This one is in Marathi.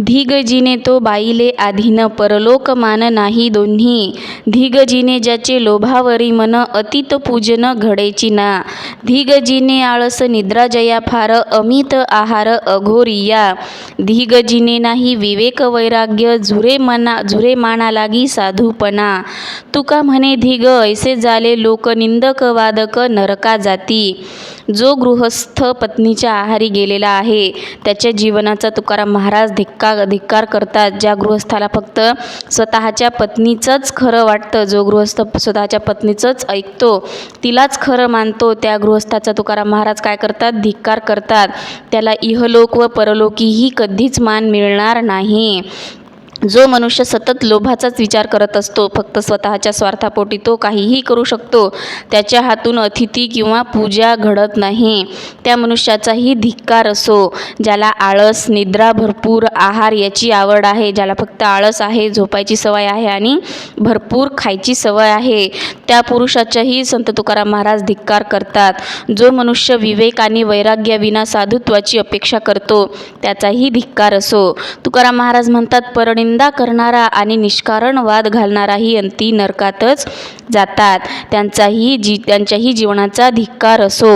धिगजीने तो बाईले आधीन परलोक मान नाही दोन्ही. धिगजीने ज्याचे लोभावरी मन अतीत पूजन घडेची ना. धिगजीने आळस निद्रा जया फार अमित आहार अघोरिया. धिगजीने नाही विवेक वैराग्य झुरे मना झुरे माना लागी साधूपणा. तुका म्हणे धिग ऐसे झाले लोक निंदक वादक नरका जाती. जो गृहस्थ पत्नीच्या आहारी गेलेला आहे त्याच्या जीवनाचा तुकाराम महाराज धिक्का धिक्कार करतात. ज्या गृहस्थाला फक्त स्वतःच्या पत्नीचंच खरं वाटतं जो गृहस्थ स्वतःच्या पत्नीचंच ऐकतो तिलाच खरं मानतो त्या गृहस्थाचा तुकाराम महाराज काय करतात? धिक्कार करतात. त्याला इहलोक व परलोकीही कधीच मान मिळणार नाही. जो मनुष्य सतत लोभाचाच विचार करत असतो फक्त स्वतःच्या स्वार्थापोटी तो काहीही करू शकतो त्याच्या हातून अतिथी किंवा पूजा घडत नाही. त्या मनुष्याचाही धिक्कार असो ज्याला आळस निद्रा भरपूर आहार याची आवड आहे ज्याला फक्त आळस आहे झोपायची सवय आहे आणि भरपूर खायची सवय आहे त्या पुरुषाच्याही संत तुकाराम महाराज धिक्कार करतात. जो मनुष्य विवेक आणि वैराग्याविना साधुत्वाची अपेक्षा करतो त्याचाही धिक्कार असो. तुकाराम महाराज म्हणतात निंदा करणारा आणि निष्कारण वाद घालणाराही अंती नरकातच जातात. त्यांचाही जी त्यांच्याही जीवनाचा धिक्कार असो.